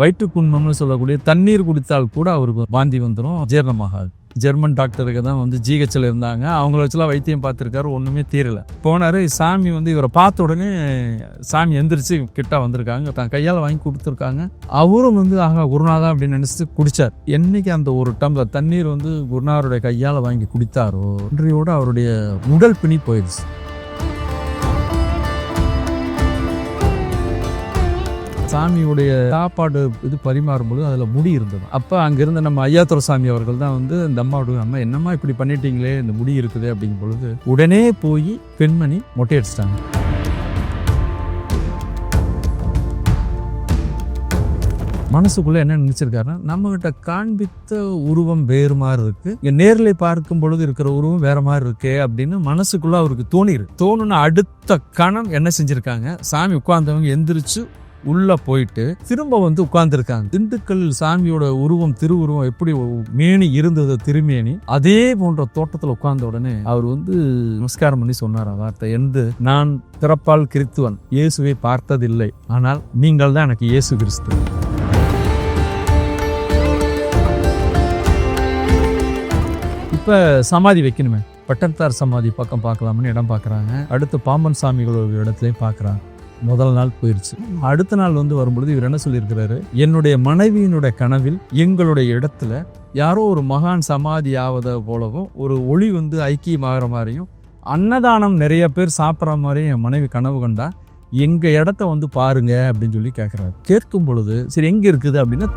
வயிற்றுப்புண்மம்னு சொல்லக்கூடிய தண்ணீர் குடித்தால் கூட அவருக்கு வாந்தி வந்துடும் ஜீரணமாகாது. ஜெர்மன் டாக்டருக்கு தான் வந்து ஜிஹெச்சில் இருந்தாங்க. அவங்கள வச்சுலாம் வைத்தியம் பார்த்துருக்காரு ஒன்றுமே தீரல. போனார் சாமி வந்து இவரை பார்த்த உடனே சாமி எந்திரிச்சு கிட்டா வந்திருக்காங்க. தான் கையால் வாங்கி கொடுத்துருக்காங்க. அவரும் வந்து ஆகா குருநாதா அப்படின்னு நினச்சிட்டு குடித்தார் என்னைக்கு அந்த ஒரு டம்ளர் தண்ணீர் வந்து குருநாதருடைய கையால் வாங்கி குடித்தாரோ இன்றையோடு அவருடைய உடல் பிணி போயிடுச்சு. சாமியுடைய சாப்பாடு இது பரிமாறும்போது அதில் முடி இருந்தது. அப்போ அங்கிருந்த நம்ம ஐயாத்துறை சாமி அவர்கள் தான் வந்து இந்த அம்மாவோட அம்மா என்னம்மா இப்படி பண்ணிட்டீங்களே? இந்த முடி இருக்குது அப்படிங்கும் பொழுது உடனே போய் பெண்மணி மொட்டை அடிச்சிட்டாங்க மனசுக்குள்ள என்ன நினைச்சிருக்காருன்னா நம்ம கிட்ட காண்பித்த உருவம் வேறு மாதிரி இருக்கு. இங்க நேரில் பார்க்கும் பொழுது இருக்கிற உருவம் வேற மாதிரி இருக்கே அப்படின்னு மனசுக்குள்ள அவருக்கு தோணிருக்கு தோணுன அடுத்த கணம் என்ன செஞ்சிருக்காங்க? சாமி உட்கார்ந்தவங்க எந்திரிச்சு உள்ள போயிட்டு திரும்ப வந்து உட்கார்ந்துருக்காங்க. திண்டுக்கல் சாமியோட உருவம் திருவுருவம் எப்படி மேனி இருந்தது திருமேனி அதே போன்ற தோட்டத்தில் உட்கார்ந்த உடனே அவர் வந்து நமஸ்காரம் பண்ணி சொன்னார் வார்த்தை எந்த நான் பிறப்பால் கிறித்துவன் இயேசுவை பார்த்ததில்லை. ஆனால் நீங்கள் தான் எனக்கு இயேசு கிறிஸ்து. இப்போ சமாதி வைக்கணுமே. பட்டத்தார் சமாதி பக்கம் பார்க்கலாம்னு இடம் பார்க்குறாங்க. அடுத்து பாம்பன் சாமிகளோட இடத்துலையும் பார்க்குறாங்க. முதல் நாள் போயிடுச்சு அடுத்த நாள் வந்து வரும்பொழுது இவர் என்ன சொல்லியிருக்கிறாரு? என்னுடைய மனைவியினுடைய கனவில் எங்களுடைய இடத்துல யாரோ ஒரு மகான் சமாதி ஆவதை போலவும் ஒரு ஒளி வந்து ஐக்கியமாகிற மாதிரியும் அன்னதானம் நிறைய பேர் சாப்பிட்ற மாதிரியும் என் மனைவி கனவு கண்டா எங்கள் இடத்த வந்து பாருங்க அப்படின்னு சொல்லி கேட்குறாரு. கேட்கும் பொழுது சரி எங்கே இருக்குது? அப்படின்னா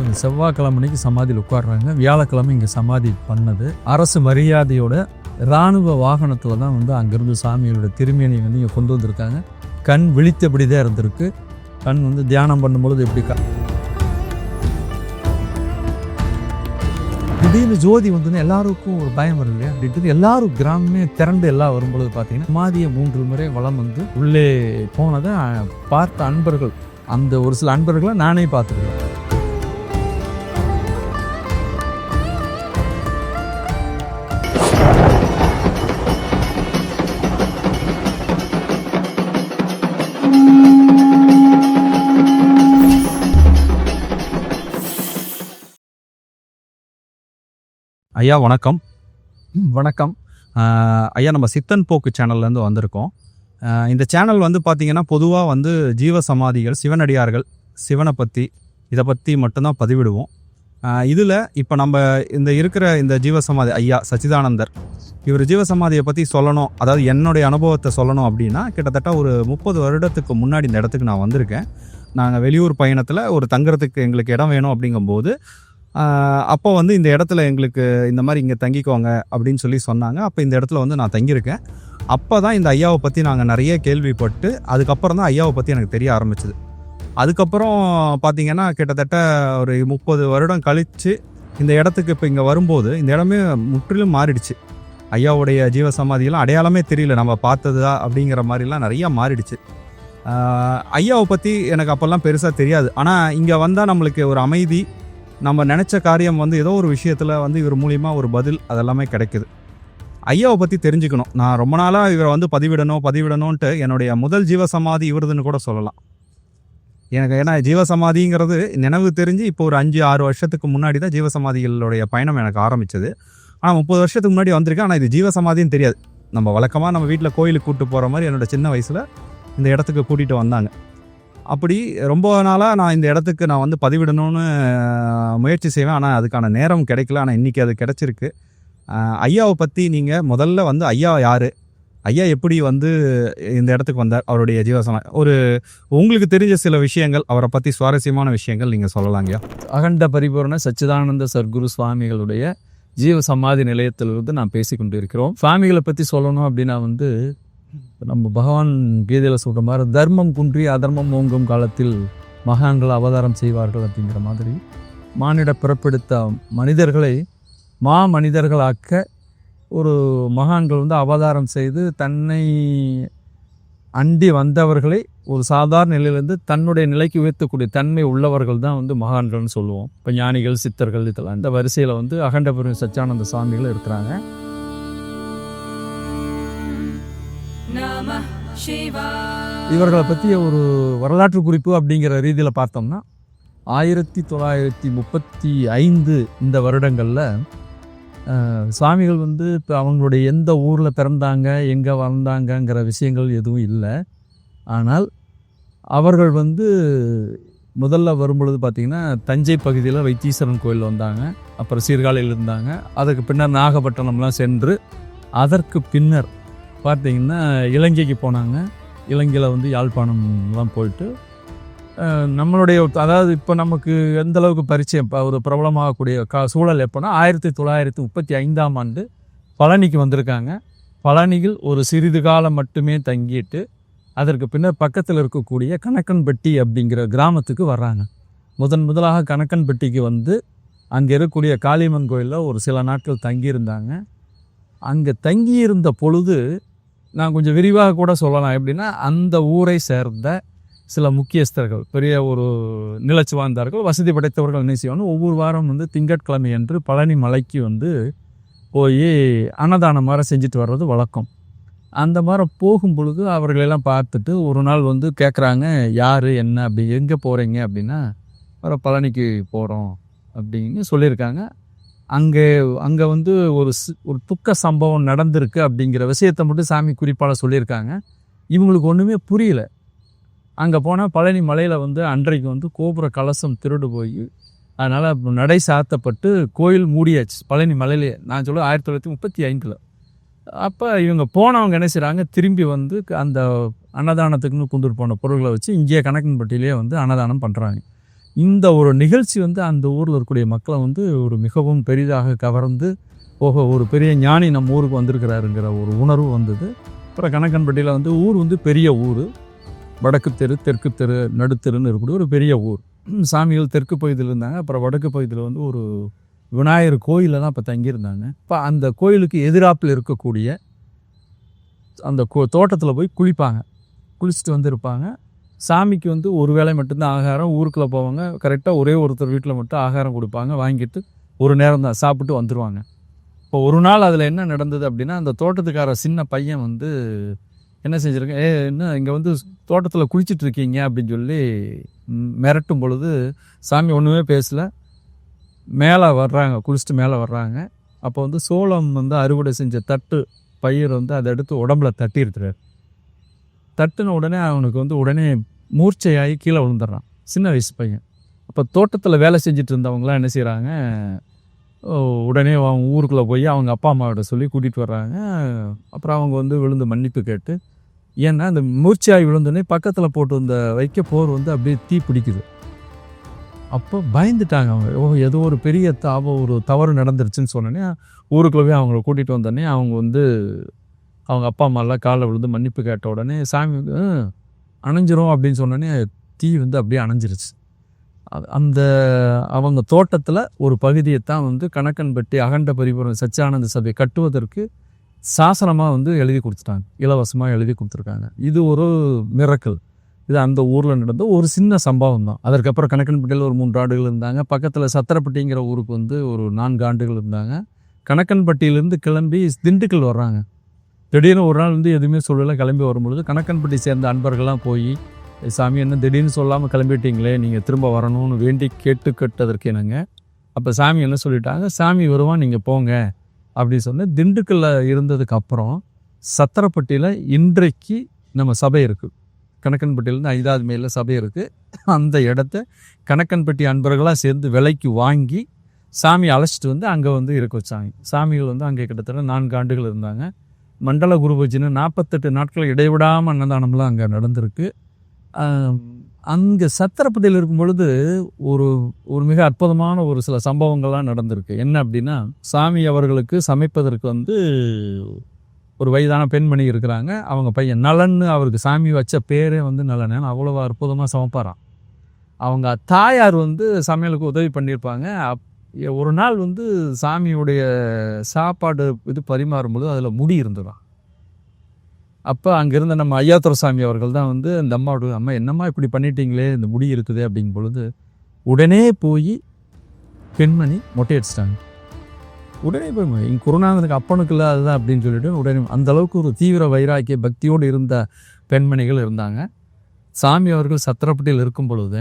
அந்த செவ்வாய்க்கிழமை அன்னைக்கு சமாதியில் உட்காடுறாங்க வியாழக்கிழமை இங்கே சமாதி பண்ணது. அரசு மரியாதையோட இராணுவ வாகனத்தில் தான் வந்து அங்கேருந்து சாமியோட திருமேனியை வந்து இங்கே கொண்டு வந்திருக்காங்க. கண் விழித்தபடி தான் இருந்திருக்கு. கண் வந்து தியானம் பண்ணும்பொழுது எப்படி கா திடீர்னு ஜோதி வந்து எல்லாருக்கும் ஒரு பயம் வரும் இல்லையா? திடீர்னு எல்லாரும் கிராமமே திரண்டு எல்லாம் வரும்பொழுது பார்த்தீங்கன்னா மாதிய மூன்று முறை வளம் வந்து உள்ளே போனதை பார்த்த அன்பர்கள் அந்த ஒரு சில அன்பர்களை நானே பார்த்துருக்கேன். ஐயா வணக்கம். வணக்கம். ஐயா நம்ம சித்தன் போக்கு சேனல்லேருந்து வந்திருக்கோம். இந்த சேனல் வந்து பார்த்தீங்கன்னா பொதுவாக வந்து ஜீவ சமாதிகள் சிவனடியார்கள் சிவனை பற்றி இதை பற்றி மட்டும்தான் பதிவிடுவோம். இதில் இப்போ நம்ம இந்த இருக்கிற இந்த ஜீவசமாதி ஐயா சச்சிதானந்தர் இவர் ஜீவசமாதியை பற்றி சொல்லணும் அதாவது என்னுடைய அனுபவத்தை சொல்லணும் அப்படின்னா கிட்டத்தட்ட ஒரு முப்பது வருடத்துக்கு முன்னாடி இந்த இடத்துக்கு நான் வந்திருக்கேன். நாங்கள் வெளியூர் பயணத்தில் ஒரு தங்குறதுக்கு எங்களுக்கு இடம் வேணும் அப்படிங்கும்போது அப்போ வந்து இந்த இடத்துல எங்களுக்கு இந்த மாதிரி இங்கே தங்கிக்கோங்க அப்படின்னு சொல்லி சொன்னாங்க. அப்போ இந்த இடத்துல வந்து நான் தங்கியிருக்கேன். அப்போ தான் இந்த ஐயாவை பற்றி நாங்கள் நிறைய கேள்விப்பட்டு அதுக்கப்புறம் தான் ஐயாவை பற்றி எனக்கு தெரிய ஆரம்பிச்சது. அதுக்கப்புறம் பார்த்தீங்கன்னா கிட்டத்தட்ட ஒரு முப்பது வருடம் கழித்து இந்த இடத்துக்கு இப்போ இங்கே வரும்போது இந்த இடமே முற்றிலும் மாறிடுச்சு. ஐயாவுடைய ஜீவசமாதியெல்லாம் அடையாளமே தெரியல. நம்ம பார்த்ததா அப்படிங்கிற மாதிரிலாம் நிறையா மாறிடுச்சு. ஐயாவை பற்றி எனக்கு அப்போல்லாம் பெருசாக தெரியாது. ஆனால் இங்கே வந்தால் நம்மளுக்கு ஒரு அமைதி நம்ம நினச்ச காரியம் வந்து ஏதோ ஒரு விஷயத்தில் வந்து இவர் மூலியமாக ஒரு பதில் அதெல்லாமே கிடைக்குது. ஐயாவை பற்றி தெரிஞ்சுக்கணும். நான் ரொம்ப நாளாக இவரை வந்து பதிவிடணும் பதிவிடணும்ன்ட்டு என்னுடைய முதல் ஜீவசமாதி இவருதுன்னு கூட சொல்லலாம். எனக்கு ஏன்னா ஜீவசமாதிங்கிறது நினைவு தெரிஞ்சு இப்போ ஒரு அஞ்சு ஆறு வருஷத்துக்கு முன்னாடி தான் ஜீவசமாதிகளுடைய பயணம் எனக்கு ஆரம்பிச்சது. ஆனால் முப்பது வருஷத்துக்கு முன்னாடி வந்திருக்கேன் ஆனால் இது ஜீவசமாதின்னு தெரியாது. நம்ம வழக்கமாக நம்ம வீட்டில் கோயிலுக்கு கூப்பிட்டு போகிற மாதிரி என்னோட சின்ன வயசில் இந்த இடத்துக்கு கூட்டிகிட்டு வந்தாங்க. அப்படி ரொம்ப நாளாக நான் இந்த இடத்துக்கு நான் வந்து பதிவிடணும்னு முயற்சி செய்வேன். ஆனால் அதுக்கான நேரம் கிடைக்கல. ஆனால் இன்றைக்கி அது கிடச்சிருக்கு. ஐயாவை பற்றி நீங்கள் முதல்ல வந்து ஐயா யார்? ஐயா எப்படி வந்து இந்த இடத்துக்கு வந்தார்? அவருடைய ஜீவசனம் ஒரு உங்களுக்கு தெரிஞ்ச சில விஷயங்கள் அவரை பற்றி சுவாரஸ்யமான விஷயங்கள் நீங்கள் சொல்லலாங்க அகண்ட பரிபூரண சச்சிதானந்த சர்க்குரு சுவாமிகளுடைய ஜீவ சமாதி நிலையத்திலிருந்து நான் பேசி கொண்டு இருக்கிறோம் சுவாமிகளை பற்றி சொல்லணும் அப்படின்னா வந்து நம்ம பகவான் கீதையில் சொல்கிற மாதிரி தர்மம் குன்றி அதர்மம் ஓங்கும் காலத்தில் மகான்கள் அவதாரம் செய்வார்கள் அப்படிங்கிற மாதிரி மானிட பிறப்பெடுத்த மனிதர்களை மா மனிதர்களாக்க ஒரு மகான்கள் வந்து அவதாரம் செய்து தன்னை அண்டி வந்தவர்களை ஒரு சாதாரண நிலையிலேருந்து தன்னுடைய நிலைக்கு உயர்த்தக்கூடிய தன்மை உள்ளவர்கள் தான் வந்து மகான்கள்னு சொல்லுவோம். இப்போ ஞானிகள் சித்தர்கள் இதெல்லாம் இந்த வரிசையில் வந்து அகண்டபுரம் சச்சியானந்த சுவாமிகள் இருக்கிறாங்க. இவர்களை பற்றிய ஒரு வரலாற்று குறிப்பு அப்படிங்கிற ரீதியில் பார்த்தோம்னா ஆயிரத்தி தொள்ளாயிரத்தி முப்பத்தி ஐந்து இந்த வருடங்களில் சுவாமிகள் வந்து இப்போ அவங்களுடைய எந்த ஊரில் பிறந்தாங்க எங்கே வளர்ந்தாங்கங்கிற விஷயங்கள் எதுவும் இல்லை. ஆனால் அவர்கள் வந்து முதல்ல வரும்பொழுது பார்த்திங்கன்னா தஞ்சை பகுதியில் வைத்தீஸ்வரன் கோயில் வந்தாங்க. அப்புறம் சீர்காழியில் இருந்தாங்க. அதுக்கு பின்னர் நாகப்பட்டினம்லாம் சென்று அதற்கு பின்னர் பார்த்திங்கன்னா இலங்கைக்கு போனாங்க. இலங்கையில் வந்து யாழ்ப்பாணம்லாம் போயிட்டு நம்மளுடைய அதாவது இப்போ நமக்கு எந்த அளவுக்கு பரிச்சயம் இப்போ ஒரு பிரபலமாகக்கூடிய கா சூழல் எப்போனா ஆயிரத்தி தொள்ளாயிரத்தி முப்பத்தி ஐந்தாம் ஆண்டு பழனிக்கு வந்திருக்காங்க. பழனியில் ஒரு சிறிது காலம் மட்டுமே தங்கிட்டு அதற்கு பின்னர் பக்கத்தில் இருக்கக்கூடிய கணக்கன்பட்டி அப்படிங்கிற கிராமத்துக்கு வர்றாங்க. முதன் முதலாக கணக்கன்பட்டிக்கு வந்து அங்கே இருக்கக்கூடிய காளியம்மன் கோயிலில் ஒரு சில நாட்கள் தங்கியிருந்தாங்க. அங்கே தங்கியிருந்த பொழுது நான் கொஞ்சம் விரிவாக கூட சொல்லலாம். எப்படின்னா அந்த ஊரை சேர்ந்த சில முக்கியஸ்தர்கள் பெரிய ஒரு நிலச்சி வாழ்ந்தார்கள் வசதி படைத்தவர்கள் என்ன செய்வாங்க? ஒவ்வொரு வாரம் வந்து திங்கட்கிழமை என்று பழனி மலைக்கு வந்து போய் அன்னதானம் மாதிரி செஞ்சுட்டு வர்றது வழக்கம். அந்த மாதிரி போகும் பொழுது அவர்களெல்லாம் பார்த்துட்டு ஒரு நாள் வந்து கேட்குறாங்க யார்? என்ன? அப்படி எங்கே போகிறீங்க அப்படின்னா வர பழனிக்கு போகிறோம் அப்படின்னு சொல்லியிருக்காங்க. அங்கே அங்கே வந்து ஒரு ஒரு துக்க சம்பவம் நடந்திருக்கு அப்படிங்கிற விஷயத்தை மட்டும் சாமி குறிப்பாக சொல்லியிருக்காங்க. இவங்களுக்கு ஒன்றுமே புரியல. அங்கே போனால் பழனி மலையில் வந்து அன்றைக்கு வந்து கோபுர கலசம் திருடு போய் அதனால் நடை சாத்தப்பட்டு கோயில் மூடியாச்சு. பழனி மலையிலே நான் சொல்ல ஆயிரத்தி தொள்ளாயிரத்தி முப்பத்தி ஐந்தில். அப்போ இவங்க போனவங்க என்ன செய்கிறாங்க திரும்பி வந்து அந்த அன்னதானத்துக்குன்னு கொண்டுட்டு போன பொருள்களை வச்சு இங்கேயே கணக்கன்பட்டியிலே வந்து அன்னதானம் பண்ணுறாங்க இந்த ஒரு நிகழ்ச்சி வந்து அந்த ஊரில் இருக்கக்கூடிய மக்களை வந்து ஒரு மிகவும் பெரிதாக கவர்ந்து ஓஹோ ஒரு பெரிய ஞானி நம்ம ஊருக்கு வந்திருக்கிறாருங்கிற ஒரு உணர்வு வந்தது. அப்புறம் கணக்கன்பட்டியில் வந்து ஊர் வந்து பெரிய ஊர். வடக்கு தெரு தெற்கு தெரு நடுத்தெருன்னு இருக்கக்கூடிய ஒரு பெரிய ஊர். சாமிகள் தெற்கு பகுதியில் இருந்தாங்க. அப்புறம் வடக்கு பகுதியில் வந்து ஒரு விநாயகர் கோயிலில் தான் இப்போ தங்கியிருந்தாங்க. இப்போ அந்த கோயிலுக்கு எதிராப்பில் இருக்கக்கூடிய அந்த கோ தோட்டத்தில் போய் குளிப்பாங்க. குளிச்சுட்டு வந்து இருப்பாங்க. சாமிக்கு வந்து ஒரு வேளை மட்டும்தான் ஆகாரம் ஊருக்குள்ளே போவாங்க. கரெக்டாக ஒரே ஒருத்தர் வீட்டில் மட்டும் ஆகாரம் கொடுப்பாங்க. வாங்கிட்டு ஒரு நேரம் தான் சாப்பிட்டு வந்துடுவாங்க இப்போ ஒரு நாள் அதில் என்ன நடந்தது அப்படின்னா அந்த தோட்டத்துக்கார சின்ன பையன் வந்து என்ன செஞ்சுருக்கேன்? ஏ என்ன இங்கே வந்து தோட்டத்தில் குளிச்சுட்டு இருக்கீங்க? அப்படின்னு சொல்லி மிரட்டும் பொழுது சாமி ஒன்றுமே பேசல. மேலே வர்றாங்க குளிச்சுட்டு மேலே வர்றாங்க. அப்போ வந்து சோளம் வந்து அறுவடை செஞ்ச தட்டு பயிர் வந்து அதை எடுத்து உடம்புல தட்டியிருக்கிறார் தட்டுன உடனே அவனுக்கு வந்து உடனே மூர்ச்சையாகி கீழே விழுந்துடுறான். சின்ன வயசு பையன். அப்போ தோட்டத்தில் வேலை செஞ்சுட்டு இருந்தவங்களாம் என்ன செய்கிறாங்க உடனே அவங்க ஊருக்குள்ளே போய் அவங்க அப்பா அம்மாவோட சொல்லி கூட்டிகிட்டு வர்றாங்க. அப்புறம் அவங்க வந்து விழுந்து மன்னிப்பு கேட்டு ஏன்னா அந்த மூர்ச்சையாகி விழுந்தோடனே பக்கத்தில் போட்டு வந்த வைக்க போர் வந்து அப்படியே தீ பிடிக்குது. அப்போ பயந்துட்டாங்க அவங்க. ஓ ஏதோ ஒரு பெரிய தாபம் ஒரு தவறு நடந்துருச்சுன்னு சொன்னோன்னே ஊருக்குள்ளே போய் அவங்கள கூட்டிகிட்டு வந்தோடனே அவங்க வந்து அவங்க அப்பா அம்மாலாம் காலில் விழுந்து மன்னிப்பு கேட்ட உடனே சாமி வந்து அணைஞ்சிரும் அப்படின்னு சொன்னோடனே தீ வந்து அப்படியே அணைஞ்சிருச்சு. அது- அந்த அவங்க தோட்டத்தில் ஒரு பகுதியை தான் வந்து கணக்கன்பட்டி அகண்ட பரிபுரம் சச்சியானந்த சபை கட்டுவதற்கு சாசனமாக வந்து எழுதி கொடுத்துட்டாங்க. இலவசமாக எழுதி கொடுத்துருக்காங்க. இது ஒரு மிரக்கல். இது அந்த ஊரில் நடந்த ஒரு சின்ன சம்பவம் தான். அதற்கப்புறம் கணக்கன்பட்டியில் ஒரு மூன்று ஆண்டுகள் இருந்தாங்க. பக்கத்தில் சத்திரப்பட்டிங்கிற ஊருக்கு வந்து ஒரு நான்கு ஆண்டுகள் இருந்தாங்க. கணக்கன்பட்டியிலேருந்து கிளம்பி திண்டுக்கல் வர்றாங்க. திடீர்னு ஒரு நாள் வந்து எதுவுமே சொல்லலை. கிளம்பி வரும்பொழுது கணக்கன்பட்டி சேர்ந்த அன்பர்கள்லாம் போய் சாமி என்ன திடீர்னு சொல்லாமல் கிளம்பிட்டீங்களே? நீங்கள் திரும்ப வரணும்னு வேண்டி கேட்டு கேட்டுக்கட்டதற்கு என்னங்க? அப்போ சாமி என்ன சொல்லிட்டாங்க சாமி வருவான் நீங்கள் போங்க. அப்படின்னு சொன்ன திண்டுக்கல்ல இருந்ததுக்கு அப்புறம் சத்திரப்பட்டியில் இன்றைக்கு நம்ம சபை இருக்குது கணக்கன்பட்டியிலேருந்து ஐந்தாவது மைலில் சபை இருக்குது அந்த இடத்த கணக்கன்பட்டி அன்பர்களாக சேர்ந்து விலைக்கு வாங்கி சாமி அழைச்சிட்டு வந்து அங்கே வந்து இருக்க வச்சாங்க. சாமிகள் வந்து அங்கே கிட்டத்தட்ட நான்கு ஆண்டுகள் இருந்தாங்க. மண்டல குருபூஜின்னு நாற்பத்தெட்டு நாட்கள் இடைவிடாமல் அன்னதானம்லாம் அங்கே நடந்திருக்கு. அங்கே சத்திரப்பட்டியில் இருக்கும் பொழுது ஒரு ஒரு மிக அற்புதமான ஒரு சில சம்பவங்கள்லாம் நடந்திருக்கு. என்ன அப்படின்னா சாமி அவர்களுக்கு சமைப்பதற்கு வந்து ஒரு வயதான பெண்மணி இருக்கிறாங்க. அவங்க பையன் நலன்னு அவருக்கு சாமி வச்ச பேரே வந்து நலன். அவ்வளோ அற்புதமாக சமைப்பாரான் அவங்க தாயார் வந்து சமையலுக்கு உதவி பண்ணியிருப்பாங்க. அப் ஒரு நாள் வந்து சாமியுடைய சாப்பாடு இது பரிமாறும்போது அதில் முடி இருந்துடும் அப்போ அங்கே இருந்த நம்ம ஐயாத்துற சாமி அவர்கள் தான் வந்து அந்த அம்மாவோட அம்மா என்னம்மா இப்படி பண்ணிட்டீங்களே? இந்த முடி இருக்குது அப்படிங்கும் பொழுது உடனே போய் பெண்மணி மொட்டை அடிச்சிட்டாங்க உடனே போய் இங்கே குருநாதனுக்கு அப்பனுக்கு இல்லை அதுதான் அப்படின்னு சொல்லிட்டு உடனே அந்த அளவுக்கு ஒரு தீவிர வைராக்கிய பக்தியோடு இருந்த பெண்மணிகள் இருந்தாங்க. சாமி அவர்கள் சத்திரப்பட்டியில் இருக்கும் பொழுது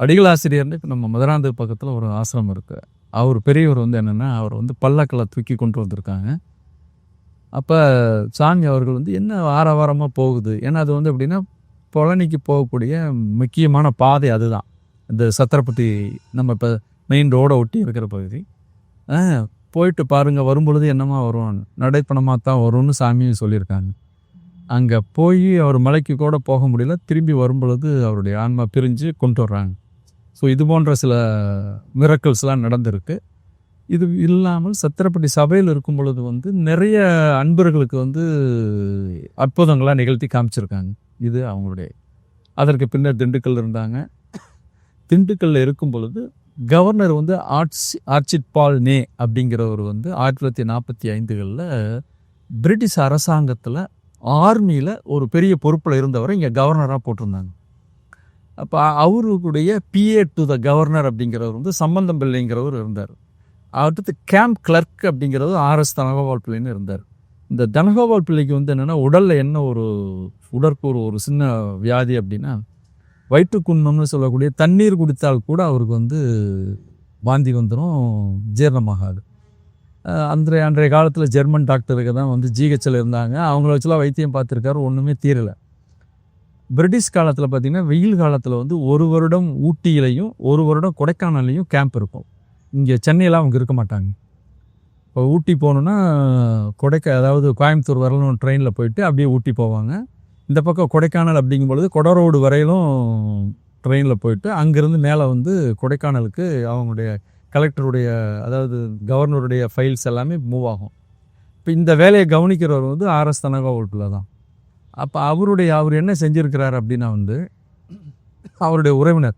அடிகளாசிரியர்னு இப்போ நம்ம மதுராந்து பக்கத்தில் ஒரு ஆசிரமம் இருக்குது அவர் பெரியவர் வந்து என்னென்னா அவர் வந்து பல்லக்கில் தூக்கி கொண்டு வந்திருக்காங்க. அப்போ சாமி அவர்கள் வந்து என்ன வார வாரமாக போகுது? ஏன்னா அது வந்து எப்படின்னா பழனிக்கு போகக்கூடிய முக்கியமான பாதை அதுதான். இந்த சத்திரப்பட்டி நம்ம இப்போ மெயின் ரோடை ஒட்டி இருக்கிற பகுதி. போயிட்டு பாருங்கள் வரும்பொழுது என்னமா வரும்? நடைப்பணமாக தான் வரும்னு சாமியும் சொல்லியிருக்காங்க. அங்கே போய் அவர் மலைக்கு கூட போக முடியல. திரும்பி வரும்பொழுது அவருடைய ஆன்மா பிரிஞ்சு கொண்டு வர்றாங்க. ஸோ இது போன்ற சில மிரக்கல்ஸ்லாம் நடந்திருக்கு. இது இல்லாமல் சத்திரப்பட்டி சபையில் இருக்கும் பொழுது வந்து நிறைய அன்பர்களுக்கு வந்து அற்புதங்களாக நிகழ்த்தி காமிச்சிருக்காங்க. இது அவங்களுடைய. அதற்கு பின்னர் திண்டுக்கல் இருந்தாங்க. திண்டுக்கல்ல இருக்கும் பொழுது கவர்னர் வந்து ஆர்ட்ஸ் ஆர்ச்சிட் பால் நே அப்படிங்கிறவர் வந்து ஆயிரத்தி தொள்ளாயிரத்தி நாற்பத்தி ஐந்துகளில் பிரிட்டிஷ் அரசாங்கத்தில் ஆர்மியில் ஒரு பெரிய பொறுப்பில் இருந்தவரை இங்கே கவர்னராக போட்டிருந்தாங்க. அப்போ அவருடைய பிஏ டு த கவர்னர் அப்படிங்கிறவர் வந்து சம்பந்தம் பிள்ளைங்கிறவர் இருந்தார். அடுத்து கேம்ப் கிளர்க் அப்படிங்கிறது ஆர்எஸ் தனகோபால் பிள்ளைன்னு இருந்தார். இந்த தனகோபால் பிள்ளைக்கு வந்து என்னென்னா உடலில் என்ன ஒரு உடற்கூறு ஒரு சின்ன வியாதி அப்படின்னா வயிற்றுக்குண்ணம்னு சொல்லக்கூடிய தண்ணீர் குடித்தால் கூட அவருக்கு வந்து வாந்தி வந்துடும் ஜீரணமாகாது. அன்றைய அன்றைய காலத்தில் ஜெர்மன் டாக்டருக்கு தான் வந்து ஜிஹெச்சில் இருந்தாங்க. அவங்கள வச்சுலாம் வைத்தியம் பார்த்துருக்காரு ஒன்றுமே தீரலை. பிரிட்டிஷ் காலத்தில் பார்த்தீங்கன்னா வெயில் காலத்தில் வந்து ஒரு வருடம் ஊட்டியிலையும் ஒரு வருடம் கொடைக்கானல்லையும் கேம்ப் இருக்கும். இங்கே சென்னையில் அவங்க இருக்க மாட்டாங்க. இப்போ ஊட்டி போகணுன்னா கொடைக்க அதாவது கோயம்புத்தூர் வரலும் ட்ரெயினில் போயிட்டு அப்படியே ஊட்டி போவாங்க. இந்த பக்கம் கொடைக்கானல் அப்படிங்கும் பொழுது கொடரோடு வரையிலும் ட்ரெயினில் போயிட்டு அங்கேருந்து மேலே வந்து கொடைக்கானலுக்கு அவங்களுடைய கலெக்டருடைய அதாவது கவர்னருடைய ஃபைல்ஸ் எல்லாமே மூவ் ஆகும். இப்போ இந்த வேலையை கவனிக்கிறவர் வந்து ஆர்எஸ் தனகோவல்குள்ள தான் அப்போ அவருடைய அவர் என்ன செஞ்சுருக்கிறார் அப்படின்னா வந்து அவருடைய உறவினர்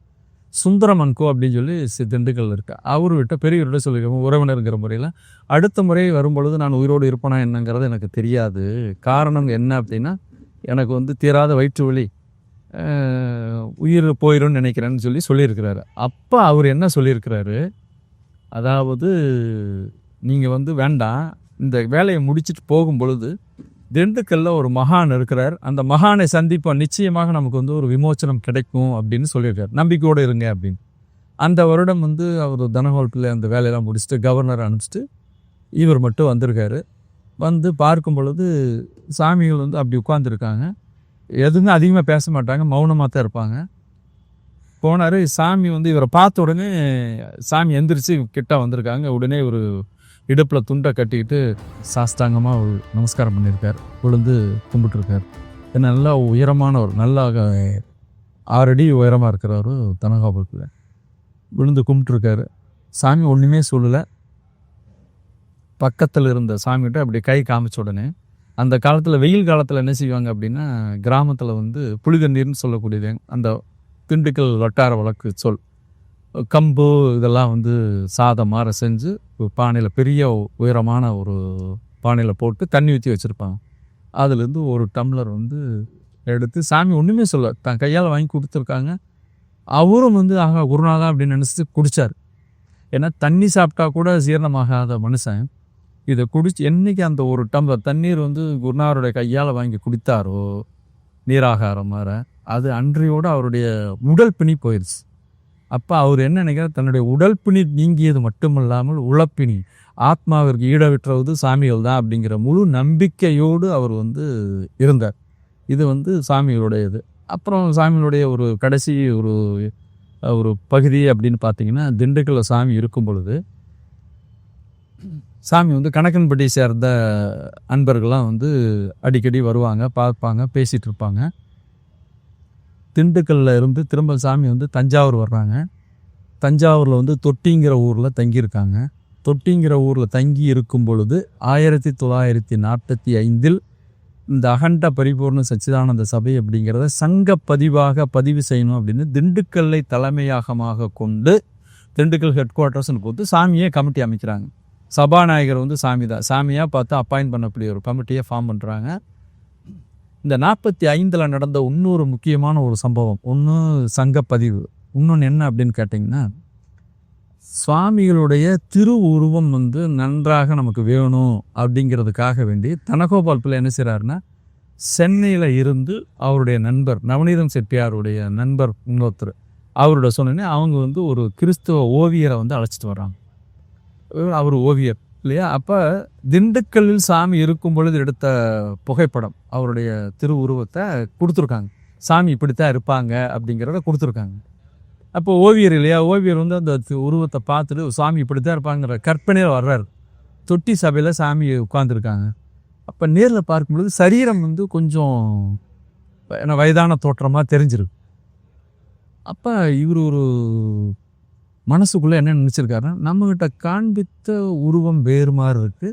சுந்தரம்கோ அப்படின்னு சொல்லி சி- திண்டுக்கல் இருக்கா. அவர்கிட்ட பெரியவர்கிட்ட சொல்லியிருக்கோம் உறவினருங்கிற முறையில் அடுத்த முறை வரும்பொழுது நான் உயிரோடு இருப்பேனா என்னங்கிறது எனக்கு தெரியாது. காரணம் என்ன அப்படின்னா எனக்கு வந்து தீராத வயிற்று வலி உயிர் போயிடும்னு நினைக்கிறேன்னு சொல்லி சொல்லியிருக்கிறாரு. அப்போ அவர் என்ன சொல்லியிருக்கிறாரு? அதாவது நீங்கள் வந்து வேண்டாம். இந்த வேலையை முடிச்சுட்டு போகும் பொழுது திண்டுக்கல்ல ஒரு மகான் இருக்கிறார். அந்த மகானை சந்திப்போம். நிச்சயமாக நமக்கு வந்து ஒரு விமோச்சனம் கிடைக்கும் அப்படின்னு சொல்லியிருக்காரு. நம்பிக்கையோடு இருங்க அப்படின்னு. அந்த வருடம் வந்து அவர் தனகோல்பில் அந்த வேலையெல்லாம் முடிச்சுட்டு கவர்னர் அனுப்பிச்சிட்டு இவர் மட்டும் வந்திருக்காரு. வந்து பார்க்கும் பொழுது சாமிகள் வந்து அப்படி உட்காந்துருக்காங்க எதுவுமே அதிகமாக பேச மாட்டாங்க. மௌனமாக தான் இருப்பாங்க. போனார். சாமி வந்து இவரை பார்த்த உடனே சாமி எந்திரிச்சு கிட்ட வந்திருக்காங்க. உடனே ஒரு இடுப்பில் துண்டை கட்டிக்கிட்டு சாஸ்தாங்கமாக ஒரு நமஸ்காரம் பண்ணியிருக்கார் விழுந்து கும்பிட்டுருக்கார். நல்லா உயரமானவர் நல்லா ஆறடி ஆறு அடி உயரமாக இருக்கிறவர் தனகாபுரத்தில் விழுந்து கும்பிட்டுருக்காரு. சாமி ஒன்றுமே சொல்லலை. பக்கத்தில் இருந்த சாமிகிட்ட அப்படி கை காமிச்ச உடனே அந்த காலத்தில் வெயில் காலத்தில் என்ன செய்வாங்க அப்படின்னா கிராமத்தில் வந்து புளிதண்ணீர்னு சொல்லக்கூடியது அந்த திண்டுக்கல் வட்டார வழக்கு சொல் கம்பு இதெல்லாம் வந்து சாதம் மாற செஞ்சு பானையில் பெரிய உயரமான ஒரு பானையில் போட்டு தண்ணி ஊற்றி வச்சுருப்பாங்க. அதுலேருந்து ஒரு டம்ளர் வந்து எடுத்து சாமி ஒன்றுமே சொல்ல தன் கையால் வாங்கி கொடுத்துருக்காங்க. அவரும் வந்து ஆகா குருநாதா அப்படின்னு நினச்சிட்டு குடித்தார் ஏன்னா தண்ணி சாப்பிட்டா கூட ஜீரணமாகாத மனுஷன். இதை குடிச்சு என்னைக்கு அந்த ஒரு டம்ளர் தண்ணீர் வந்து குருநாதருடைய கையால் வாங்கி குடித்தாரோ நீராகாரம் மாற அது அன்றையோடு அவருடைய உடல் பிணி போயிடுச்சு அப்போ அவர் என்ன நினைக்கிறார்? தன்னுடைய உடல் பிணி நீங்கியது மட்டுமல்லாமல் உழப்பினி ஆத்மாவிற்கு ஈடவிட்டுறது சாமிகள் தான் அப்படிங்கிற முழு நம்பிக்கையோடு அவர் வந்து இருந்தார். இது வந்து சாமிகளுடைய இது அப்புறம் சாமிகளுடைய ஒரு கடைசி ஒரு ஒரு பகுதி அப்படின்னு பார்த்தீங்கன்னா திண்டுக்கல்ல சாமி இருக்கும் பொழுது சாமி வந்து கணக்கன்பட்டி சேர்ந்த அன்பர்கள்லாம் வந்து அடிக்கடி வருவாங்க பார்ப்பாங்க பேசிகிட்டு இருப்பாங்க. திண்டுக்கல்ல இருந்து திரும்ப சாமி வந்து தஞ்சாவூர் வர்றாங்க. தஞ்சாவூரில் வந்து தொட்டிங்கிற ஊரில் தங்கியிருக்காங்க. தொட்டிங்கிற ஊரில் தங்கி இருக்கும் பொழுது ஆயிரத்தி தொள்ளாயிரத்தி நாற்பத்தி ஐந்தில் இந்த அகண்ட பரிபூர்ண சச்சிதானந்த சபை அப்படிங்கிறத சங்க பதிவாக பதிவு செய்யணும் அப்படின்னு திண்டுக்கல்லை தலைமையகமாக கொண்டு திண்டுக்கல் ஹெட் குவார்ட்டர்ஸ்னு கொடுத்து சாமியே கமிட்டி அமைக்கிறாங்க. சபாநாயகர் வந்து சாமி தான் சாமியாக பார்த்து அப்பாயின்ட் பண்ணக்கூடிய ஒரு கமிட்டியை ஃபார்ம் பண்ணுறாங்க இந்த நாற்பத்தி ஐந்தில் நடந்த இன்னொரு முக்கியமான ஒரு சம்பவம் ஒன்று சங்கப்பதிவு இன்னொன்று என்ன அப்படின்னு கேட்டிங்கன்னா சுவாமிகளுடைய திரு உருவம் வந்து நன்றாக நமக்கு வேணும் அப்படிங்கிறதுக்காக வேண்டி தனகோபால் பிள்ளை என்ன செய்கிறாருன்னா சென்னையில் இருந்து அவருடைய நண்பர் நவநீதம் செட்டியாருடைய நண்பர் இன்னொருத்தர் அவரோட சொன்னோன்னே அவங்க வந்து ஒரு கிறிஸ்துவ ஓவியரை வந்து அழைச்சிட்டு வர்றாங்க. அவர் ஓவியர். இல்லையா? அப்போ திண்டுக்கல்லில் சாமி இருக்கும் பொழுது எடுத்த புகைப்படம் அவருடைய திருவுருவத்தை கொடுத்துருக்காங்க. சாமி இப்படித்தான் இருப்பாங்க அப்படிங்கிறத கொடுத்துருக்காங்க. அப்போ ஓவியர் இல்லையா? ஓவியர் வந்து அந்த உருவத்தை பார்த்துட்டு சாமி இப்படித்தான் இருப்பாங்கிற கற்பனையில் வர்றாரு. தொட்டி சபையில் சாமி உட்காந்துருக்காங்க அப்போ நேரில் பார்க்கும்பொழுது சரீரம் வந்து கொஞ்சம் என்ன வயதான தோற்றமாக தெரிஞ்சிருக்கு. அப்போ இவர் ஒரு மனசுக்குள்ளே என்ன நினச்சிருக்காருன்னா நம்மகிட்ட காண்பித்த உருவம் வேறு மாதிரி இருக்குது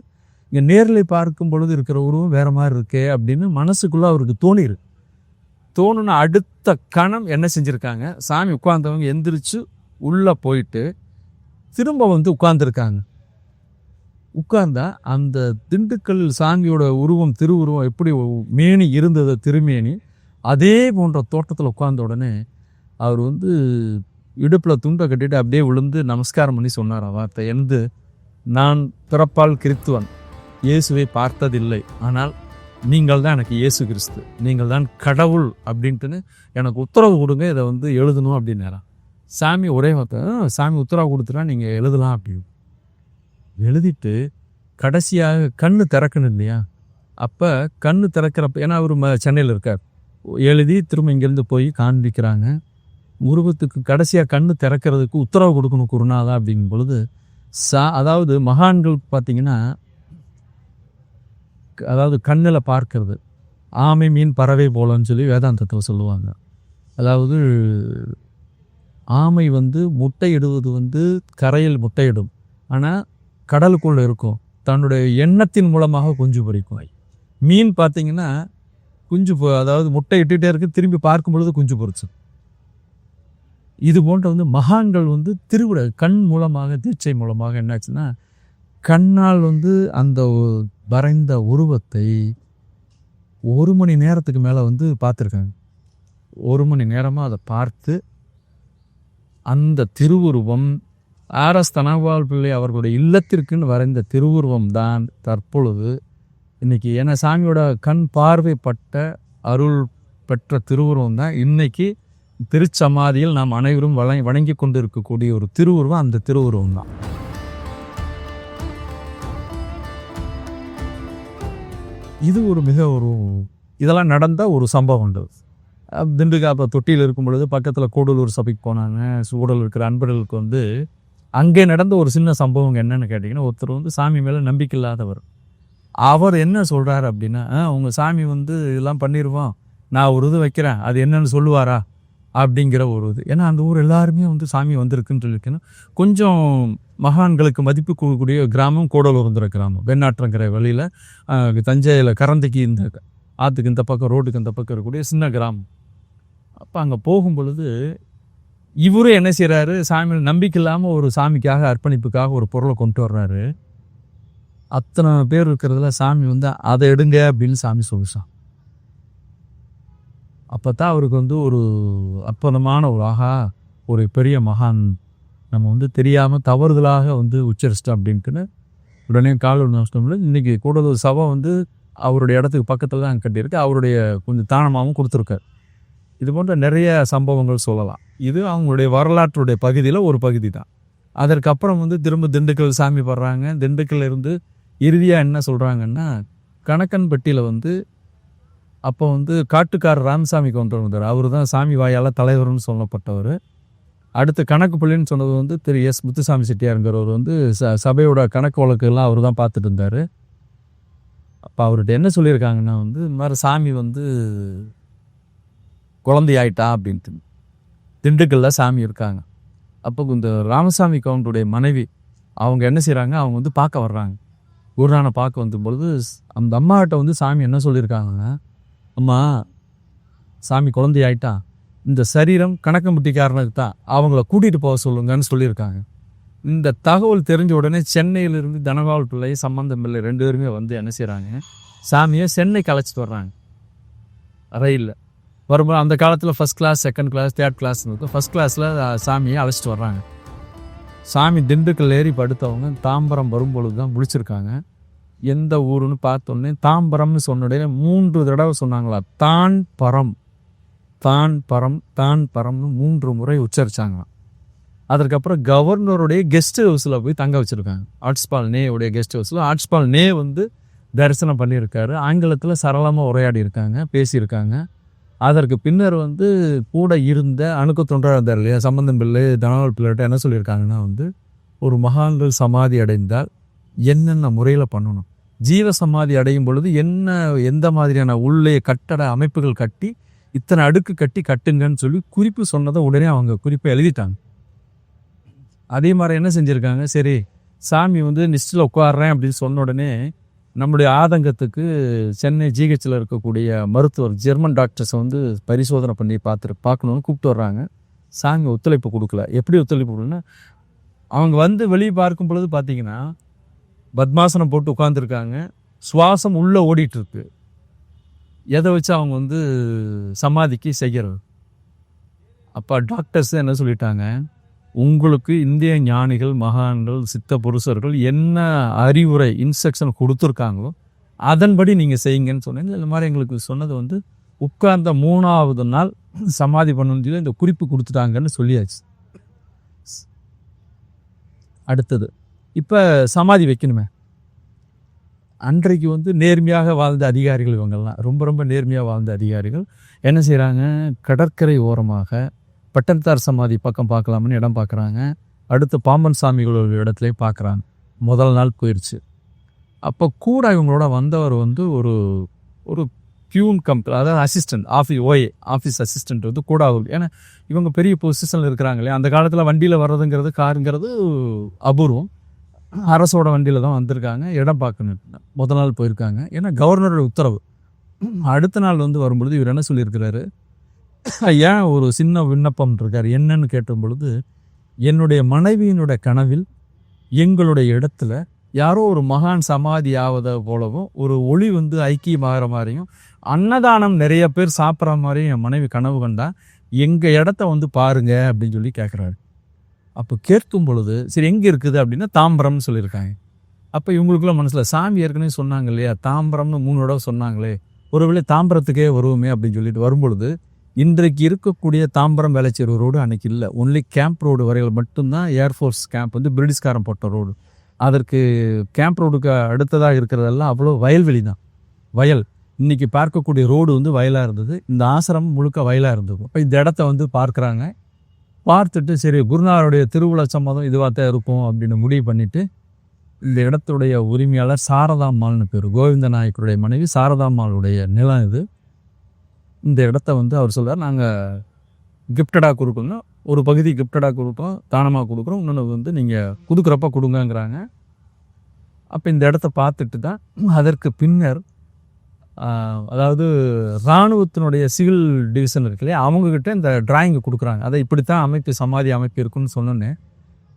இங்கே நேரில் பார்க்கும் பொழுது இருக்கிற உருவம் வேறு மாதிரி இருக்கே அப்படின்னு மனசுக்குள்ளே அவருக்கு தோணிருக்கு தோணுன அடுத்த கணம் என்ன செஞ்சுருக்காங்க? சாமி உட்கார்ந்தவங்க எந்திரிச்சு உள்ளே போயிட்டு திரும்ப வந்து உட்கார்ந்துருக்காங்க. உட்கார்ந்தா அந்த திண்டுக்கல் சாமியோட உருவம் திருவுருவம் எப்படி மேனி இருந்தது திருமேனி அதே போன்ற தோட்டத்தில் உட்கார்ந்த உடனே அவர் வந்து இடுப்பில் துண்டை கட்டிட்டு அப்படியே விழுந்து நமஸ்காரம் பண்ணி சொன்னார் வார்த்தை எந்து நான் பிறப்பால் கிறித்துவன் இயேசுவை பார்த்ததில்லை. ஆனால் நீங்கள் தான் எனக்கு இயேசு கிறிஸ்து. நீங்கள் தான் கடவுள் அப்படின்ட்டுன்னு எனக்கு உத்தரவு கொடுங்க இதை வந்து எழுதணும் அப்படின்னாராம். சாமி ஒரே வார்த்தை சாமி உத்தரவு கொடுத்துட்டா நீங்கள் எழுதலாம் அப்படின்னு எழுதிட்டு கடைசியாக கண்ணு திறக்கணும் இல்லையா? அப்போ கண்ணு திறக்கிறப்ப ஏன்னா அவர் ம சென்னையில் இருக்கார். எழுதி திரும்ப இங்கேருந்து போய் காண்பிக்கிறாங்க. உருவத்துக்கு கடைசியாக கண்ணு திறக்கிறதுக்கு உத்தரவு கொடுக்கணும் குருநாதா அப்படிங்கும் பொழுது சா அதாவது மகான்கள் பார்த்தீங்கன்னா க- அதாவது கண்ணில் பார்க்கறது ஆமை மீன் பறவை போலன்னு சொல்லி வேதாந்தத்தில் சொல்லுவாங்க. அதாவது ஆமை வந்து முட்டையிடுவது வந்து கரையில் முட்டையிடும். ஆனால் கடலுக்குள்ளே இருக்கும். தன்னுடைய எண்ணத்தின் மூலமாக குஞ்சு பொரிக்கும் மீன் பார்த்தீங்கன்னா குஞ்சு பொ- அதாவது முட்டை இட்டுகிட்டே இருக்குது திரும்பி பார்க்கும் பொழுது குஞ்சு பொறிச்சு இது போன்ற வந்து மகான்கள் வந்து திருவிட கண் மூலமாக தீட்சை மூலமாக என்னாச்சுன்னா கண்ணால் வந்து அந்த வரைந்த உருவத்தை ஒரு மணி நேரத்துக்கு மேலே வந்து பார்த்துருக்காங்க. ஒரு மணி நேரமாக அதை பார்த்து அந்த திருவுருவம் ஆர்எஸ் தனபால் பிள்ளை அவர்களுடைய இல்லத்திற்குன்னு வரைந்த திருவுருவம் தான் தற்பொழுது இன்னைக்கு ஏன்னா சாமியோட கண் பார்வைப்பட்ட அருள் பெற்ற திருவுருவம் தான். இன்றைக்கி திருச்சமாதியில் நாம் அனைவரும் வழ வணங்கி கொண்டு இருக்கக்கூடிய ஒரு திருவுருவம் அந்த திருவுருவம் தான். இது ஒரு மிக ஒரு இதெல்லாம் நடந்த ஒரு சம்பவம் உண்டு. திண்டுக்கா திண்டுக்கல் அப்போ தொட்டியில் இருக்கும் பொழுது பக்கத்தில் கூடலூர் சபைக்கு போனாங்க. சூடல் இருக்கிற அன்பர்களுக்கு வந்து அங்கே நடந்த ஒரு சின்ன சம்பவம் என்னென்னு கேட்டிங்கன்னா ஒருத்தர் வந்து சாமி மேலே நம்பிக்கை இல்லாதவர். அவர் என்ன சொல்கிறாரு அப்படின்னா உங்கள் சாமி வந்து இதெல்லாம் பண்ணிடுவோம் நான் ஒரு இது வைக்கிறேன். அது என்னன்னு சொல்லுவாரா? அப்படிங்கிற ஒரு இது. ஏன்னா அந்த ஊர் எல்லாருமே வந்து சாமி வந்திருக்குன்னு சொல்லியிருக்கேன்னா கொஞ்சம் மகான்களுக்கு மதிப்பு கூடிய கிராமம் கூடலூர்ங்கிற கிராமம். வெண்ணாற்றங்கிற வழியில் தஞ்சையில் கரந்தைக்கு இந்த ஆற்றுக்கு இந்த பக்கம் ரோட்டுக்கு இந்த பக்கம் இருக்கக்கூடிய சின்ன கிராமம். அப்போ அங்கே போகும் பொழுது இவரும் என்ன செய்கிறாரு சாமி நம்பிக்கை இல்லாமல் ஒரு சாமிக்காக அர்ப்பணிப்புக்காக ஒரு பொருளை கொண்டு வர்றாரு. அத்தனை பேர் இருக்கிறதுல சாமி வந்து அதை எடுங்க அப்படின்னு சாமி சொல்லிச்சான் அப்போ தான் அவருக்கு வந்து ஒரு அற்புதமான ஒரு ஆகா ஒரு பெரிய மகான். நம்ம வந்து தெரியாமல் தவறுதலாக வந்து உச்சரிச்சிட்டோம் அப்படின்ட்டுன்னு உடனே கால் நஷ்டம் இன்றைக்கி கூடலூர் சபை வந்து அவருடைய இடத்துக்கு பக்கத்தில் தான் கட்டியிருக்கு. அவருடைய கொஞ்சம் தானமாகவும் கொடுத்துருக்காரு. இது போன்ற நிறைய சம்பவங்கள் சொல்லலாம். இது அவங்களுடைய வரலாற்றுடைய பகுதியில் ஒரு பகுதி தான் அதற்கப்புறம் வந்து திரும்ப திண்டுக்கல் சாமி படுறாங்க. திண்டுக்கல்லிருந்து இறுதியாக என்ன சொல்கிறாங்கன்னா கணக்கன்பட்டியில் வந்து அப்போ வந்து காட்டுக்கார் ராமசாமி கொண்டு வந்தார். அவர் தான் சாமி வாயால் தலைவர்னு சொல்லப்பட்டவர். அடுத்து கணக்கு புள்ளின்னு சொன்னது வந்து திரு எஸ் முத்துசாமி செட்டியாருங்கிறவர் வந்து ச சபையோட கணக்கு வழக்கெல்லாம் அவர் தான் பார்த்துட்டு இருந்தார் அப்போ அவர்கிட்ட என்ன சொல்லியிருக்காங்கன்னா வந்து இந்த மாதிரி சாமி வந்து குழந்தையாயிட்டா அப்படின்ட்டு. திண்டுக்கல்ல சாமி இருக்காங்க. அப்போ இந்த ராமசாமி கவுண்டருடைய மனைவி அவங்க என்ன செய்கிறாங்க அவங்க வந்து பார்க்க வர்றாங்க. குருநானை பார்க்க வந்த பொழுது அந்த அம்மாட்ட வந்து சாமி என்ன சொல்லியிருக்காங்கன்னா அம்மா சாமி குழந்தை இந்த சரீரம் கணக்கம்பட்டிக்காரனுக்கு தான் அவங்கள கூட்டிகிட்டு போக சொல்லுங்கன்னு சொல்லியிருக்காங்க. இந்த தகவல் தெரிஞ்ச உடனே சென்னையிலிருந்து தனபால் பிள்ளை சம்பந்தம் பிள்ளை ரெண்டு பேருமே வந்து என்ன செய்கிறாங்க சாமியை சென்னைக்கு அழைச்சிட்டு வர்றாங்க. ரயிலில். வரும்போது அந்த காலத்தில் first class second class third class இருக்கும். ஃபஸ்ட் கிளாஸில் சாமியை அழைச்சிட்டு வர்றாங்க. சாமி திண்டுக்கல் ஏறி படுத்தவங்க தாம்பரம் வரும்பொழுது தான் முடிச்சிருக்காங்க எந்த ஊருன்னு பார்த்தோன்னே தாம்பரம்னு சொன்னடையில மூன்று தடவை சொன்னாங்களா தான் பரம் தான் பரம் தான் பரம்னு மூன்று முறை உச்சரித்தாங்களாம் அதற்கப்புறம் கவர்னருடைய கெஸ்ட் ஹவுஸில் போய் தங்க வச்சுருக்காங்க. ஆட்ஸ்பால் நே உடைய கெஸ்ட் ஹவுஸில் ஆட்ஸ்பால் நே வந்து தரிசனம் பண்ணியிருக்காரு. ஆங்கிலத்தில் சரளமாக உரையாடி இருக்காங்க பேசியிருக்காங்க. அதற்கு பின்னர் வந்து கூட இருந்த அணுக்க தொண்டராக இருந்தார் இல்லையா சம்பந்தம் பிள்ளை தனவாள் பிள்ளைகிட்ட என்ன சொல்லியிருக்காங்கன்னா வந்து ஒரு மகான்கள் சமாதி அடைந்தால் என்னென்ன முறையில் பண்ணணும்? ஜீவ சமாதி அடையும் பொழுது என்ன எந்த மாதிரியான உள்ளே கட்டட அமைப்புகள் கட்டி இத்தனை அடுக்கு கட்டி கட்டுங்கன்னு சொல்லி குறிப்பு சொன்னதை உடனே அவங்க குறிப்பை எழுதிட்டாங்க. அதே மாதிரி என்ன செஞ்சுருக்காங்க? சரி சாமி வந்து நிஸ்டில் உட்காடுறேன் அப்படின்னு சொன்ன உடனே நம்முடைய ஆதங்கத்துக்கு சென்னை ஜிஹெச்சில் இருக்கக்கூடிய மருத்துவர் ஜெர்மன் டாக்டர்ஸை வந்து பரிசோதனை பண்ணி பார்த்துட்டு பார்க்கணுன்னு கூப்பிட்டு வர்றாங்க. சாமி ஒத்துழைப்பு கொடுக்கல. எப்படி ஒத்துழைப்பு கொடுக்கலன்னா அவங்க வந்து வெளியே பார்க்கும் பொழுது பார்த்தீங்கன்னா பத்மாசனம் போட்டு உட்காந்துருக்காங்க சுவாசம் உள்ளே ஓடிட்டுருக்கு. எதை வச்சு அவங்க வந்து சமாதிக்கு செய்கிறது? அப்போ டாக்டர்ஸ் என்ன சொல்லிட்டாங்க? உங்களுக்கு இந்திய ஞானிகள் மகான்கள் சித்த புருஷர்கள் என்ன அறிவுரை இன்ஸ்ட்ரக்ஷன் கொடுத்துருக்காங்களோ அதன்படி நீங்கள் செய்யுங்கன்னு சொன்னீங்க இந்த மாதிரி எங்களுக்கு சொன்னது வந்து உட்கார்ந்த மூணாவது நாள் சமாதி பண்ணணும்னு சொல்லி இந்த குறிப்பு கொடுத்துட்டாங்கன்னு சொல்லியாச்சு. அடுத்தது இப்போ சமாதி வைக்கணுமே. அன்றைக்கு வந்து நேர்மையாக வாழ்ந்த அதிகாரிகள் இவங்கெல்லாம் ரொம்ப ரொம்ப நேர்மையாக வாழ்ந்த அதிகாரிகள் என்ன செய்கிறாங்க கடற்கரை ஓரமாக பட்டன்தார் சமாதி பக்கம் பார்க்கலாம்னு இடம் பார்க்குறாங்க. அடுத்து பாம்பன் சாமிகளோட இடத்துலையும் பார்க்குறாங்க. முதல் நாள் போயிடுச்சு அப்போ கூட இவங்களோட வந்தவர் வந்து ஒரு ஒரு பியூன் கம்பெனி அதாவது assistant office O A office assistant வந்து கூட ஆகும் ஏன்னா இவங்க பெரிய பொசிஷனில் இருக்கிறாங்க இல்லையா? அந்த காலத்தில் வண்டியில் வர்றதுங்கிறது காருங்கிறது அபூர்வம். அரசோட வண்டியில் தான் வந்திருக்காங்க. இடம் பார்க்கணும். முதல் நாள் போயிருக்காங்க. ஏன்னா கவர்னரோட உத்தரவு. அடுத்த நாள் வந்து வரும்பொழுது இவர் என்ன சொல்லியிருக்கிறாரு? ஏன் ஒரு சின்ன விண்ணப்பம் இருக்கார். என்னன்னு கேட்ட பொழுது என்னுடைய மனைவியினுடைய கனவில் எங்களுடைய இடத்துல யாரோ ஒரு மகான் சமாதி ஆவதை போலவும் ஒரு ஒளி வந்து ஐக்கியமாகிற மாதிரியும் அன்னதானம் நிறைய பேர் சாப்பிட்ற மாதிரியும் என் மனைவி கனவு கண்டா எங்கள் இடத்த வந்து பாருங்க அப்படின்னு சொல்லி கேட்குறாரு அப்போ கேட்கும் பொழுது சரி எங்கே இருக்குது? அப்படின்னா தாம்பரம்னு சொல்லியிருக்காங்க. அப்போ இவங்களுக்குள்ள மனசில் சாமி ஏற்கனவே சொன்னாங்க இல்லையா? தாம்பரம்னு மூணு தடவை சொன்னாங்களே ஒருவேளை தாம்பரத்துக்கே வருவோமே அப்படின்னு சொல்லிட்டு வரும்பொழுது இன்றைக்கு இருக்கக்கூடிய தாம்பரம் வேலைச்சேர் ரோடு அன்னைக்கு இல்லை. ஒன்லி கேம்ப் ரோடு வரைகள் மட்டும்தான் ஏர்ஃபோர்ஸ் கேம்ப் வந்து பிரிட்டிஷ்காரன் போட்ட ரோடு. அதற்கு கேம்ப் ரோடுக்கு அடுத்ததாக இருக்கிறதெல்லாம் அவ்வளோ வயல்வெளி தான். வயல். இன்றைக்கி பார்க்கக்கூடிய ரோடு வந்து வயலாக இருந்தது. இந்த ஆசிரமம் முழுக்க வயலாக இருந்தது. அப்போ இந்த இடத்த வந்து பார்க்குறாங்க. பார்த்துட்டு சரி குருநாருடைய திருவிழா சம்மதம் இதுவாக தான் இருக்கும் அப்படின்னு முடிவு பண்ணிவிட்டு இந்த இடத்துடைய உரிமையாளர் சாரதாம்மாள்னு பேர் கோவிந்த நாயக்கருடைய மனைவி சாரதாம்மாளுடைய நிலம் இது. இந்த இடத்த வந்து அவர் சொல்கிறார் நாங்கள் கிஃப்டடாக கொடுக்கணும் ஒரு பகுதி கிஃப்டடாக கொடுப்போம் தானமாக கொடுக்குறோம் இன்னொன்று வந்து நீங்கள் கொடுக்குறப்ப கொடுங்கங்கிறாங்க. அப்போ இந்த இடத்த பார்த்துட்டு தான் அதற்கு பின்னர் அதாவது இராணுவத்தினுடைய சிவில் டிவிஷன் இருக்கு இல்லையா? அவங்கக்கிட்ட இந்த டிராயிங்கை கொடுக்குறாங்க. அதை இப்படித்தான் அமைப்பு சமாதி அமைப்பு இருக்குன்னு சொன்னோன்னே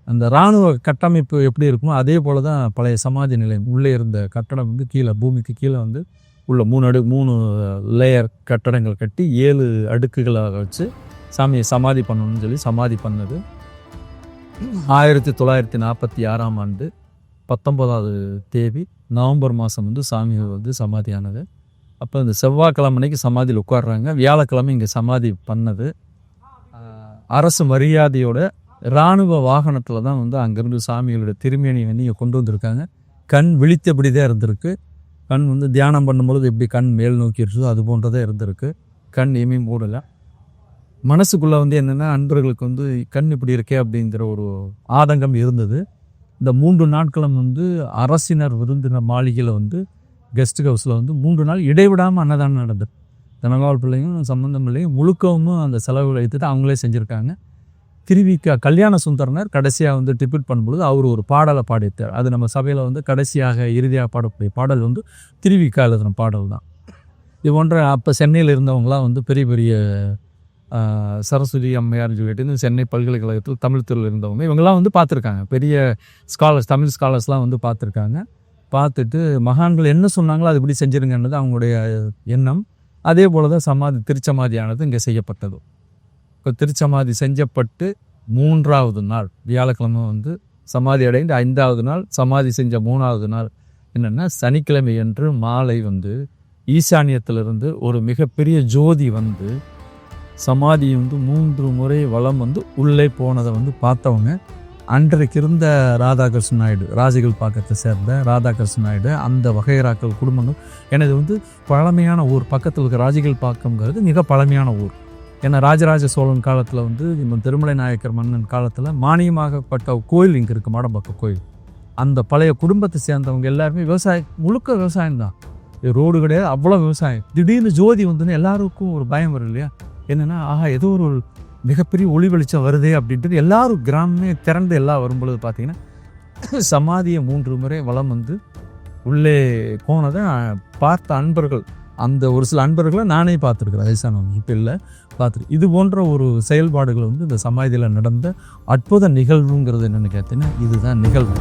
அந்த இராணுவ கட்டமைப்பு எப்படி இருக்குமோ அதே போல தான் பழைய சமாதி நிலையம். உள்ளே இருந்த கட்டடம் வந்து கீழே பூமிக்கு கீழே வந்து உள்ள மூணு அடு மூணு லேயர் கட்டடங்கள் கட்டி ஏழு அடுக்குகளாக வச்சு சாமியை சமாதி பண்ணணும்னு சொல்லி சமாதி பண்ணது. ஆயிரத்தி தொள்ளாயிரத்தி நாற்பத்தி ஆறாம் ஆண்டு பத்தொன்பதாவது தேதி நவம்பர் மாதம் வந்து சாமி வந்து சமாதியானது. அப்போ இந்த செவ்வாய்க்கிழமை அன்னைக்கு சமாதியில் உட்காடுறாங்க வியாழக்கிழமை இங்கே சமாதி பண்ணது. அரசு மரியாதையோட இராணுவ வாகனத்தில் தான் வந்து அங்கேருந்து சாமிகளோட திருமேனி வந்து இங்கே கொண்டு வந்திருக்காங்க. கண் விழித்தபடி தான் இருந்திருக்கு. கண் வந்து தியானம் பண்ணும்பொழுது எப்படி கண் மேல் நோக்கி இருக்குதோ அது போன்றதே இருந்திருக்கு. கண் எமி மூடலை மனசுக்குள்ளே வந்து என்னென்னா அன்பர்களுக்கு வந்து கண் இப்படி இருக்கே அப்படிங்கிற ஒரு ஆதங்கம் இருந்தது. இந்த மூன்று நாட்களும் வந்து அரசினர் விருந்தினர் மாளிகையில் வந்து கெஸ்ட் ஹவுஸில் வந்து மூன்று நாள் இடைவிடாமல் அன்னதானம் நடந்தது. தனகால் பிள்ளையும் சம்பந்தம் பிள்ளையும் முழுக்கவும் அந்த செலவு வைத்துட்டு அவங்களே செஞ்சுருக்காங்க. திருவிக்கா கல்யாண சுந்தரனர் கடைசியாக வந்து டிபிட் பண்ணும்பொழுது அவர் ஒரு பாடலை பாடித்தார் அது நம்ம சபையில் வந்து கடைசியாக இறுதியாக பாடக்கூடிய பாடல் வந்து திருவிக்கா எழுதின பாடல் தான். இது போன்ற அப்போ சென்னையில் இருந்தவங்களாம் வந்து பெரிய பெரிய சரஸ்வதி அம்மையார்னு சொல்லிட்டு சென்னை பல்கலைக்கழகத்தில் தமிழ் துறையில் இருந்தவங்க. இவங்கெல்லாம் வந்து பார்த்துருக்காங்க. பெரிய ஸ்காலர்ஸ் தமிழ் ஸ்காலர்ஸ்லாம் வந்து பார்த்துருக்காங்க. பார்த்துட்டு மகான்கள் என்ன சொன்னாங்களோ அது இப்படி செஞ்சிருங்கன்றது அவங்களுடைய எண்ணம். அதே போல தான் சமாதி திருச்சமாதியானது இங்கே செய்யப்பட்டது. இப்போ திருச்சமாதி செஞ்சப்பட்டு மூன்றாவது நாள் வியாழக்கிழமை வந்து சமாதி அடைந்து ஐந்தாவது நாள் சமாதி செஞ்ச மூணாவது நாள் என்னென்னா சனிக்கிழமை அன்று மாலை வந்து ஈசானியத்திலிருந்து ஒரு மிகப்பெரிய ஜோதி வந்து சமாதி வந்து மூன்று முறை வளம் வந்து உள்ளே போனதை வந்து பார்த்தவங்க அன்றைக்கு இருந்த ராதாகிருஷ்ண நாயுடு ராஜிகள் பாக்கத்தை சேர்ந்த ராதாகிருஷ்ண நாயுடு அந்த வகைராக்கள் குடும்பங்கள் எனது வந்து பழமையான ஊர் பக்கத்தில் இருக்கிற ராஜிகள் பாக்கம்ங்கிறது மிக பழமையான ஊர். ஏன்னா ராஜராஜ சோழன் காலத்தில் வந்து நம்ம திருமலை நாயக்கர் மன்னன் காலத்தில் மானியமாகப்பட்ட கோயில் இங்கே இருக்குது மாடம்பாக்கம் கோயில். அந்த பழைய குடும்பத்தை சேர்ந்தவங்க எல்லாருமே விவசாயம் முழுக்க விவசாயம் தான். ரோடு கிடையாது அவ்வளோ விவசாயம். திடீர்னு ஜோதி வந்துன்னு எல்லாருக்கும் ஒரு பயம் வரும் இல்லையா? என்னென்னா ஆஹா ஏதோ ஒரு மிகப்பெரிய ஒளி வெளிச்சம் வருதே அப்படின்ட்டு எல்லாரும் கிராமமே திறந்து எல்லாம் வரும்பொழுது பார்த்தீங்கன்னா சமாதியை மூன்று முறை வலம் வந்து உள்ளே போனதை பார்த்த அன்பர்கள் அந்த ஒரு சில அன்பர்களை நானே பார்த்துருக்குறேன். வயசானவங்க இப்போ இல்லை பார்த்துருக்கு இது போன்ற ஒரு செயல்பாடுகள் வந்து இந்த சமாதியில் நடந்த அற்புத நிகழ்வுங்கிறது என்னென்னு கேட்டீங்கன்னா இதுதான் நிகழ்வு.